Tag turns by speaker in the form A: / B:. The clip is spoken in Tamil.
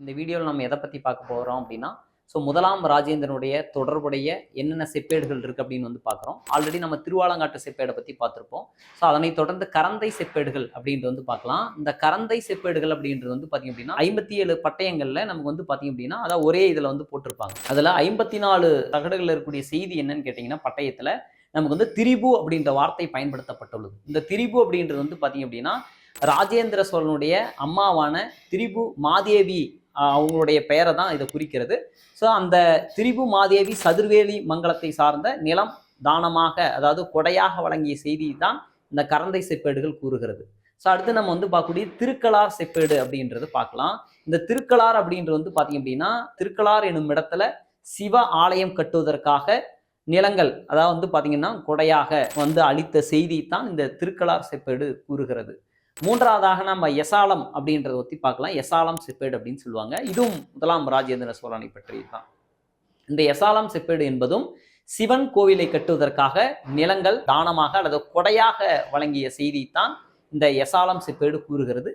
A: இந்த வீடியோவில் நம்ம எதை பற்றி பார்க்க போகிறோம் அப்படின்னா ஸோ முதலாம் ராஜேந்திரனுடைய தொடர்புடைய என்னென்ன செப்பேடுகள் இருக்குது அப்படின்னு வந்து பார்க்குறோம். ஆல்ரெடி நம்ம திருவாலங்காட்டு செப்பேடை பற்றி பார்த்துருப்போம். ஸோ அதனைத் தொடர்ந்து கரந்தை செப்பேடுகள் அப்படின்றது வந்து பார்க்கலாம். இந்த கரந்தை செப்பேடுகள் அப்படின்றது வந்து பார்த்திங்க அப்படின்னா ஐம்பத்தி ஏழு பட்டயங்களில் நமக்கு வந்து பார்த்திங்க அப்படின்னா அதான் ஒரே இதில் வந்து போட்டிருப்பாங்க. அதில் ஐம்பத்தி நாலு தகடுகளில் இருக்கக்கூடிய செய்தி என்னன்னு கேட்டிங்கன்னா பட்டயத்தில் நமக்கு வந்து திரிபு அப்படின்ற வார்த்தை பயன்படுத்தப்பட்டுள்ளது. இந்த திரிபு அப்படின்றது வந்து பார்த்திங்க அப்படின்னா ராஜேந்திர சோழனுடைய அம்மாவான திரிபு மாதேவி அவங்களுடைய பெயரை தான் இதை குறிக்கிறது. ஸோ அந்த திரிபு மாதேவி சதுர்வேலி மங்கலத்தை சார்ந்த நிலம் தானமாக அதாவது கொடையாக வழங்கிய செய்தி தான் இந்த கரந்தை செப்பேடுகள் கூறுகிறது. ஸோ அடுத்து நம்ம வந்து பார்க்கக்கூடிய திருக்கலார் செப்பேடு அப்படின்றது பார்க்கலாம். இந்த திருக்கலார் அப்படின்றது வந்து பார்த்தீங்க அப்படின்னா திருக்கலார் என்னும் இடத்துல சிவ ஆலயம் கட்டுவதற்காக நிலங்கள் அதாவது வந்து பார்த்தீங்கன்னா கொடையாக வந்து அளித்த செய்தி தான் இந்த திருக்கலார் செப்பேடு கூறுகிறது. மூன்றாவதாக நம்ம எசாலம் அப்படின்றத ஒத்தி பார்க்கலாம். எசாலம் செப்பேடு அப்படின்னு சொல்லுவாங்க. இதுவும் முதலாம் ராஜேந்திர சோழனை பற்றி தான் இந்த எசாலம் செப்பேடு என்பதும் சிவன் கோவிலை கட்டுவதற்காக நிலங்கள் தானமாக அல்லது கொடையாக வழங்கிய செய்தி தான் இந்த எசாலம் செப்பேடு கூறுகிறது.